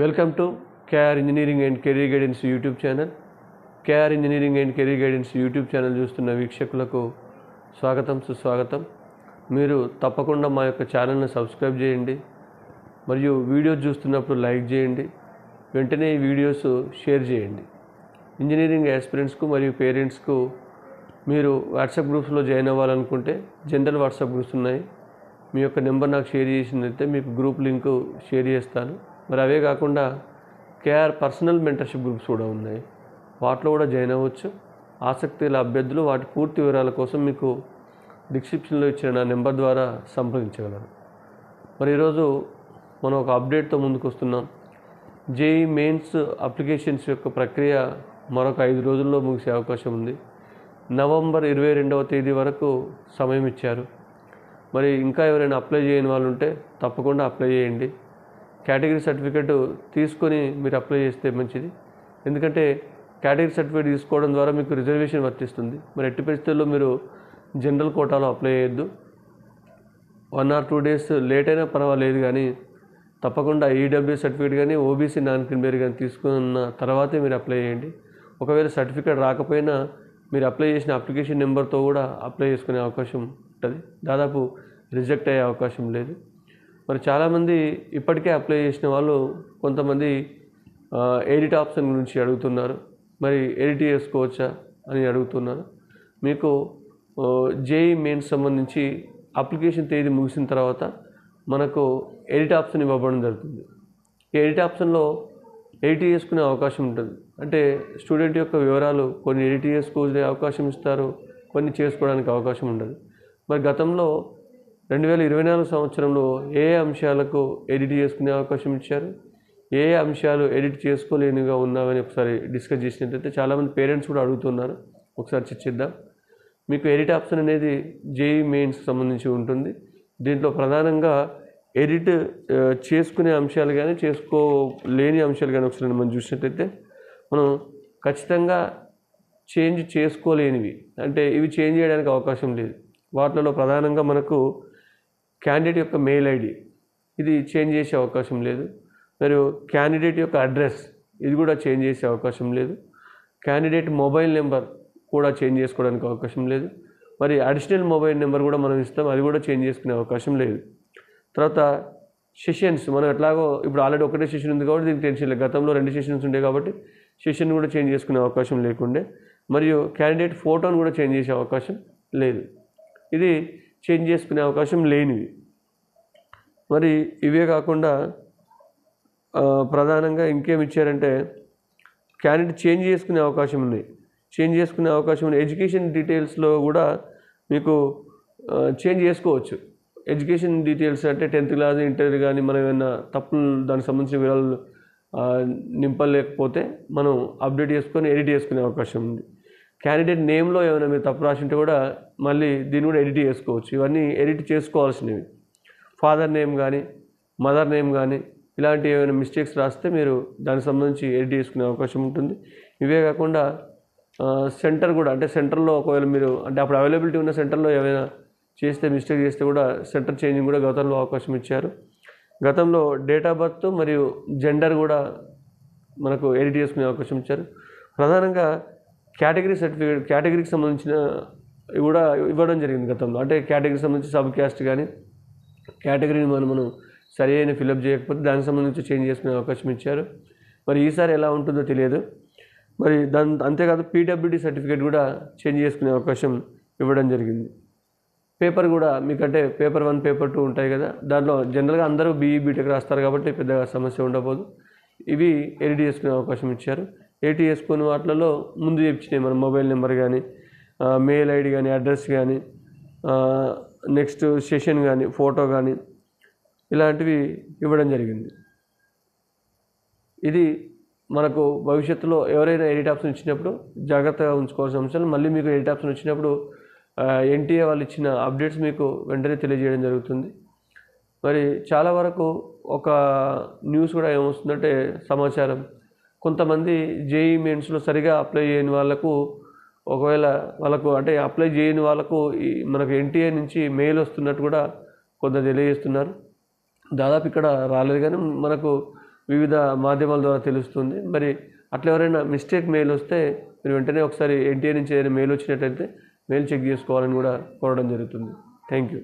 Welcome to KR engineering and career guidance YouTube channel KR engineering and career guidance YouTube channel చూస్తున్న వీక్షకులకు స్వాగతం సుస్వాగతం. మీరు తప్పకుండా మా యొక్క ఛానల్ని సబ్స్క్రైబ్ చేయండి. మరియు వీడియో చూస్తున్నప్పుడు లైక్ చేయండి. వెంటనే ఈ వీడియోస్ షేర్ చేయండి. ఇంజనీరింగ్ ఆస్పిరెంట్స్కు మరియు పేరెంట్స్కు మీరు వాట్సాప్ గ్రూప్స్లో జాయిన్ అవ్వాలనుకుంటే జనరల్ వాట్సాప్ గ్రూప్స్ ఉన్నాయి. మీ యొక్క నెంబర్ నాకు షేర్ చేసినట్లయితే మీకు గ్రూప్ లింక్ షేర్ చేస్తాను. మరి అవే కాకుండా కేఆర్ పర్సనల్ మెంటర్షిప్ గ్రూప్స్ కూడా ఉన్నాయి. వాటిలో కూడా జాయిన్ అవ్వచ్చు. ఆసక్తి గల అభ్యర్థులు వాటి పూర్తి వివరాల కోసం మీకు డిస్క్రిప్షన్లో ఇచ్చిన నా నెంబర్ ద్వారా సంప్రదించగలరు. మరి ఈరోజు మనం ఒక అప్డేట్తో ముందుకు వస్తున్నాం. జేఈ మెయిన్స్ అప్లికేషన్స్ యొక్క ప్రక్రియ మరొక ఐదు రోజుల్లో ముగిసే అవకాశం ఉంది. నవంబర్ ఇరవై రెండవ తేదీ వరకు సమయం ఇచ్చారు. మరి ఇంకా ఎవరైనా అప్లై చేయని వాళ్ళు ఉంటే తప్పకుండా అప్లై చేయండి. కేటగిరీ సర్టిఫికేట్ తీసుకొని మీరు అప్లై చేస్తే మంచిది. ఎందుకంటే కేటగిరీ సర్టిఫికేట్ తీసుకోవడం ద్వారా మీకు రిజర్వేషన్ వర్తిస్తుంది. మరి ఎట్టి పరిస్థితుల్లో మీరు జనరల్ కోటాలో అప్లై చేయొద్దు. One or two days late అయినా పర్వాలేదు కానీ తప్పకుండా ఈడబ్ల్యూ సర్టిఫికేట్ కానీ ఓబీసీ నాన్ క్రిమినల్ కానీ తీసుకున్న తర్వాతే మీరు అప్లై చేయండి. ఒకవేళ సర్టిఫికేట్ రాకపోయినా మీరు అప్లై చేసిన అప్లికేషన్ నెంబర్తో కూడా అప్లై చేసుకునే అవకాశం ఉంటుంది. దాదాపు రిజెక్ట్ అయ్యే అవకాశం లేదు. మరి చాలామంది ఇప్పటికే అప్లై చేసిన వాళ్ళు కొంతమంది ఎడిట్ ఆప్షన్ గురించి అడుగుతున్నారు. మరి ఎడిట్ చేసుకోవచ్చా అని అడుగుతున్నారు. మీకు జేఈ మెయిన్స్ సంబంధించి అప్లికేషన్ తేదీ ముగిసిన తర్వాత మనకు ఎడిట్ ఆప్షన్ ఇవ్వబడడం జరుగుతుంది. ఈ ఎడిట్ ఆప్షన్లో ఎడిట్ చేసుకునే అవకాశం ఉంటుంది. అంటే స్టూడెంట్ యొక్క వివరాలు కొన్ని ఎడిట్ చేసుకునే అవకాశం ఇస్తారు కొన్ని చేసుకోవడానికి అవకాశం ఉండదు. మరి గతంలో రెండు వేల ఇరవై నాలుగు సంవత్సరంలో ఏ అంశాలకు ఎడిట్ చేసుకునే అవకాశం ఇచ్చారు? ఏ ఏ అంశాలు ఎడిట్ చేసుకోలేనిగా ఉన్నామని ఒకసారి డిస్కస్ చేసినట్లయితే చాలామంది పేరెంట్స్ కూడా అడుగుతున్నారు. ఒకసారి చర్చిద్దాం మీకు ఎడిట్ ఆప్షన్ అనేది జేఈ మెయిన్స్ సంబంధించి ఉంటుంది. దీంట్లో ప్రధానంగా ఎడిట్ చేసుకునే అంశాలు కానీ చేసుకోలేని అంశాలు కానీ ఒకసారి మనం చూసినట్లయితే మనం ఖచ్చితంగా చేంజ్ చేసుకోలేనివి. అంటే ఇవి చేంజ్ చేయడానికి అవకాశం లేదు. వాటిలో ప్రధానంగా మనకు క్యాండిడేట్ యొక్క మెయిల్ ఐడి ఇది చేంజ్ చేసే అవకాశం లేదు. మరియు క్యాండిడేట్ యొక్క అడ్రస్ ఇది కూడా చేంజ్ చేసే అవకాశం లేదు. క్యాండిడేట్ మొబైల్ నెంబర్ కూడా చేంజ్ చేసుకోవడానికి అవకాశం లేదు. మరి అడిషనల్ మొబైల్ నెంబర్ కూడా మనం ఇస్తాం. అది కూడా చేంజ్ చేసుకునే అవకాశం లేదు. తర్వాత సెషన్స్ మనం ఎట్లాగో ఇప్పుడు ఆల్రెడీ ఒకటే సెషన్ ఉంది కాబట్టి దీనికి టెన్షన్ లేదు. గతంలో రెండు సెషన్స్ ఉండే కాబట్టి సెషన్ కూడా చేంజ్ చేసుకునే అవకాశం లేకుండే. మరియు క్యాండిడేట్ ఫోటోను కూడా చేంజ్ చేసే అవకాశం లేదు. ఇది చేంజ్ చేసుకునే అవకాశం లేనివి. మరి ఇవే కాకుండా ప్రధానంగా ఇంకేమి ఇచ్చారంటే క్యాండిడేట్ చేంజ్ చేసుకునే అవకాశం ఉంది. చేంజ్ చేసుకునే అవకాశం ఉంది. ఎడ్యుకేషన్ డీటెయిల్స్లో కూడా మీకు చేంజ్ చేసుకోవచ్చు. ఎడ్యుకేషన్ డీటెయిల్స్ అంటే టెన్త్ క్లాస్ ఇంటర్ కానీ మనం ఏమైనా తప్పులు దానికి సంబంధించిన వివరాలు నింపలేకపోతే మనం అప్డేట్ చేసుకొని ఎడిట్ చేసుకునే అవకాశం ఉంది. క్యాండిడేట్ నేమ్లో ఏమైనా మీరు తప్పు రాసింటే కూడా మళ్ళీ దీన్ని కూడా ఎడిట్ చేసుకోవచ్చు. ఇవన్నీ ఎడిట్ చేసుకోవాల్సినవి. ఫాదర్ నేమ్ కానీ మదర్ నేమ్ కానీ ఇలాంటి ఏమైనా మిస్టేక్స్ రాస్తే మీరు దానికి సంబంధించి ఎడిట్ చేసుకునే అవకాశం ఉంటుంది. ఇవే కాకుండా సెంటర్ కూడా అంటే సెంటర్లో ఒకవేళ మీరు అంటే అప్పుడు అవైలబిలిటీ ఉన్న సెంటర్లో ఏమైనా చేస్తే మిస్టేక్ చేస్తే కూడా సెంటర్ చేంజింగ్ కూడా గతంలో అవకాశం ఇచ్చారు. గతంలో డేట్ ఆఫ్ బర్త్ మరియు జెండర్ కూడా మనకు ఎడిట్ చేసుకునే అవకాశం ఇచ్చారు. ప్రధానంగా కేటగిరీ సర్టిఫికేట్ కేటగిరీకి సంబంధించిన కూడా ఇవ్వడం జరిగింది గతంలో. అంటే కేటగిరీకి సంబంధించి సబ్ క్యాస్ట్ కానీ కేటగిరీని మనం మనం సరి అయిన ఫిలప్ చేయకపోతే దానికి సంబంధించి చేంజ్ చేసుకునే అవకాశం ఇచ్చారు. మరి ఈసారి ఎలా ఉంటుందో తెలియదు. మరి దాని అంతేకాదు పీడబ్ల్యూడి సర్టిఫికేట్ కూడా చేంజ్ చేసుకునే అవకాశం ఇవ్వడం జరిగింది. పేపర్ కూడా మీకంటే పేపర్ వన్ పేపర్ టూ ఉంటాయి కదా దాంట్లో జనరల్గా అందరూ బీఈ బీటెక్ రాస్తారు కాబట్టి పెద్దగా సమస్య ఉండబోదు. ఇవి ఎడిట్ చేసుకునే అవకాశం ఇచ్చారు. ఏటీఎస్ కొన్ని వాటిలలో ముందు చెప్పినాయి మన మొబైల్ నెంబర్ కానీ మెయిల్ ఐడి కానీ అడ్రస్ కానీ నెక్స్ట్ సెషన్ కానీ ఫోటో కానీ ఇలాంటివి ఇవ్వడం జరిగింది. ఇది మనకు భవిష్యత్తులో ఎవరైనా ఎడిట్ ఆప్షన్ ఇచ్చినప్పుడు జాగ్రత్తగా ఉంచుకోవాల్సిన అంశాలు. మళ్ళీ మీకు ఎడిట్ ఆప్షన్ వచ్చినప్పుడు ఎన్టీఏ వాళ్ళు ఇచ్చిన అప్డేట్స్ మీకు వెంటనే తెలియజేయడం జరుగుతుంది. మరి చాలా వరకు ఒక న్యూస్ కూడా ఏమొస్తుందంటే సమాచారం. కొంతమంది జేఈ మెయిన్స్లో సరిగా అప్లై చేయని వాళ్ళకు ఒకవేళ వాళ్ళకు అంటే అప్లై చేయని వాళ్ళకు ఈ మనకు ఎన్టీఏ నుంచి మెయిల్ వస్తున్నట్టు కూడా కొంత తెలియజేస్తున్నారు. దాదాపు ఇక్కడ రాలేదు కానీ మనకు వివిధ మాధ్యమాల ద్వారా తెలుస్తుంది. మరి అట్లా ఎవరైనా మిస్టేక్ మెయిల్ వస్తే మీరు వెంటనే ఒకసారి ఎన్టీఏ నుంచి ఏదైనా మెయిల్ వచ్చినట్టయితే మెయిల్ చెక్ చేసుకోవాలని కూడా కోరడం జరుగుతుంది. Thank you.